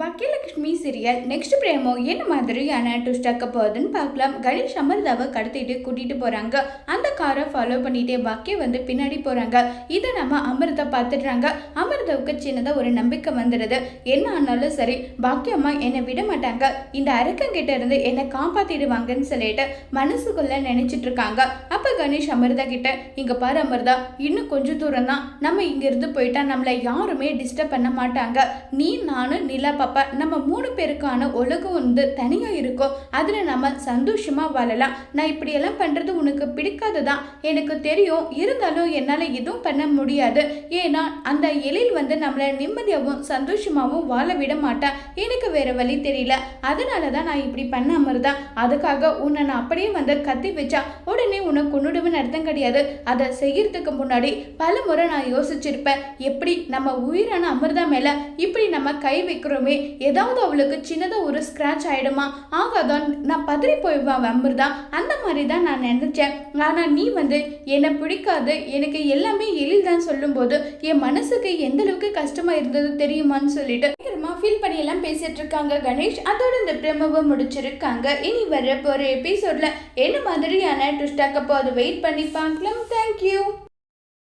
Baakiyalakshmi serial next பிரேமோ என்ன மாதிரியான twist ஆக்க போகுதுன்னு பார்க்கலாம். கணேஷ் அமிர்தாவை கடத்திட்டு கூட்டிட்டு போறாங்க. அந்த காரை ஃபாலோ பண்ணிட்டே பாக்கிய வந்து பின்னாடி போறாங்க. இதை நம்ம அமிர்தா பார்த்துடுறாங்க. அமிர்தாவுக்கு சின்னதா ஒரு நம்பிக்கை வந்துடுது. என்ன ஆனாலும் சரி பாக்கியம்மா என்னை விட மாட்டாங்க. இந்த அரக்கங்கிட்ட இருந்து என்னை காப்பாத்திடுவாங்கன்னு சொல்லிட்டு மனசுக்குள்ள நினைச்சிட்டு இருக்காங்க. அப்ப கணேஷ் அமிர்தா கிட்ட இங்க பாரு அமிர்தா இன்னும் கொஞ்சம் தூரம் தான். நம்ம இங்க இருந்து போயிட்டா நம்மளை யாருமே டிஸ்டர்ப் பண்ண மாட்டாங்க. நீ நானும் நிலா அப்போ நம்ம மூணு பேருக்கான உலகம் வந்து தனியாக இருக்கும். அதில் நம்ம சந்தோஷமாக வாழலாம். நான் இப்படியெல்லாம் பண்ணுறது உனக்கு பிடிக்காது தான் எனக்கு தெரியும். இருந்தாலும் என்னால் எதுவும் பண்ண முடியாது. ஏன்னா அந்த எழில் வந்து நம்மளை நிம்மதியாகவும் சந்தோஷமாகவும் வாழ விட மாட்டேன் எனக்கு வேறு வழி தெரியல. அதனால தான் நான் இப்படி பண்ண அமர்தான் அதுக்காக உன்னை நான் அப்படியே வந்து கத்தி வச்சா உடனே உன்னை கொண்டுடுவேன்னு அர்த்தம் கிடையாது. அதை செய்யறதுக்கு முன்னாடி பல முறை நான் யோசிச்சிருப்பேன். எப்படி நம்ம உயிரான அமிர்தா மேலே இப்படி நம்ம கை வைக்கிறோமே? ஏதாவது அவளுக்கு சின்னதாக ஒரு ஸ்க்ராட்ச் ஆகிடுமா ஆகாதான் நான் பதறி போய்வான் அமிர்தா. அந்த மாதிரி தான் நான் நினைச்சேன். ஆனால் நீ வந்து என்னை பிடிக்காது. எனக்கு எல்லாமே எளிதான் தான் சொல்லும்போது என் மனசுக்கு எந்த அளவுக்கு கஷ்டமாக இருந்தது தெரியுமான்னு சொல்லிட்டு பயங்கரமாக ஃபீல் பண்ணி எல்லாம் பேசிட்டு இருக்காங்க கணேஷ். அதோட இந்த பிரமவை முடிச்சிருக்காங்க. இனி வர போகிற எபிசோட்ல என்ன மாதிரியான ட்விஸ்ட் ஆக்கப்போ அதை வெயிட் பண்ணி பார்க்கலாம். தேங்க்யூ